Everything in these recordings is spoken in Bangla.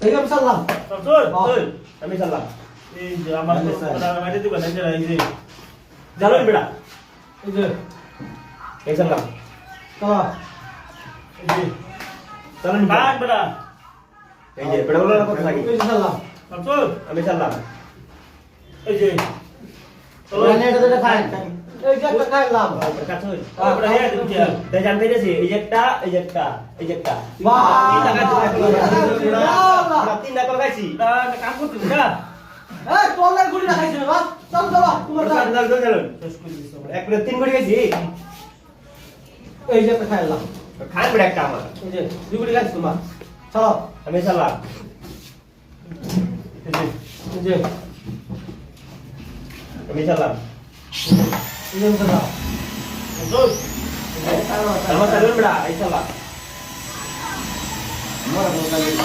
এই আমি। চল আমি চাললাম এই যে আমার আরে স্যার। মাইরে দিবা না যে এই যে জানুন বেড়া এই যে এই চাললাম চালা এই যে চালুন বাদ বেড়া এই যে বেড়া বলার কথা থাকি এই যে সারলাম আমি চাললাম এই যে এখানে এটা এটা খাই গেছি! তিন করে গেছি এই যে খাইলাম। খাই বেড়া একটা আমার। এই যে দুই গুলি খাইছিস তোমার। চলো। আমি চাললাম এই যে আমি চাললাম এই যে আমি সারলাম চল আমার চালুন বেড়া এই চাললাম আমার মোবাইল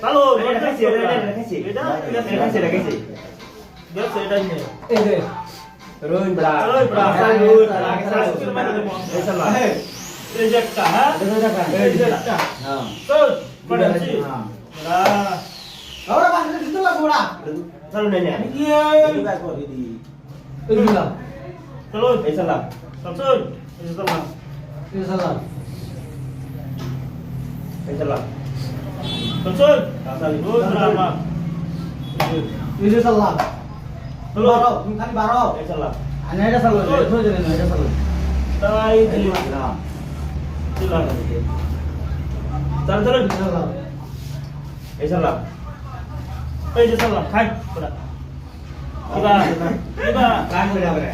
চল তোমার সাথে এই যে আমি সারলাম চল হ্যাঁ এই চাললাম এই যে আর তো টাকা এই যে একটা হুম খাইছি চলো কাজই আমি চাললাম আমি যে চাললাম চলুন চালু এটা খাইছি এটা এটা খাইছি এটা এটা খাইছি এটা খাইছি দেখ এটা নিয়ে এই যে রোহিন বড়া রোহিন বড়া। চালুন এই চাললাম এই এই যে একটা হ্যাঁ এই যে একটা এই যে একটা হ্যাঁ চল পড়াচ্ছি বড়া ওরা বাসে দিতে লাগবো না চালুন না এই ব্যাগ করে দি এই দিলাম চলুন এই চাললাম চল এই চাললাম এই যে সারলাম এই চাললাম চল চল রোহিন বড়া এই যে সারলাম বারো তুমি খালি বারো এই চাললাম এটা সারলাম এটা দিলেন তাই দিলাম দিলাম দিলাম চল এই সারলাম এই যে চাললাম খাই বড়া কিবা কিবা কাজ করে হবে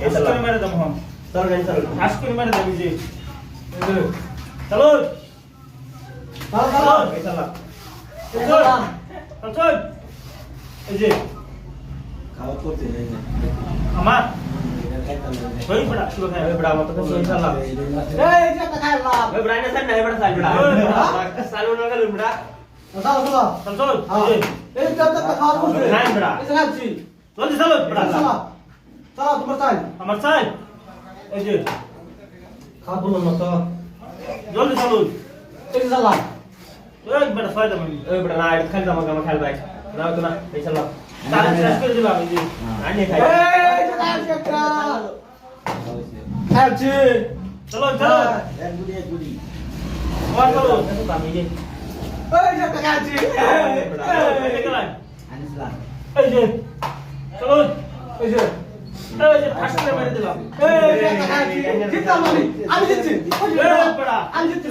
এই চাললাম মেরে দাম হম এই মেরে দাম জি চলো আমার এটা ওই বড়া কিবা খাই ওই বড়া মত তো সই চাললাম এই যে একটা খাইলাম ওই বড়া না সান না বড়া সাল বড়া সালু না গেল বড়া চলো চলো চল চল হ্যাঁ এই একটা খাওয়া করছে নাই বড়া এই যে না তো সারলাম ওই বড়া ফায়দা মানে ওই বড়া না এটা খালি জামা কামা খেল ভাই না তো না এই চাললাম তাহলে শেষ করে দিলাম এই যে আনি খাই এই যে খাচ্ছি খাচ্ছি চলো চলো এক গুলি এক গুলি ওয়ান চলো আমি যে এই যে একটা খাচ্ছি আনিসলাম এই যে চলো এই যে করে আমি আমি জিতছি ওই আমি জিতছি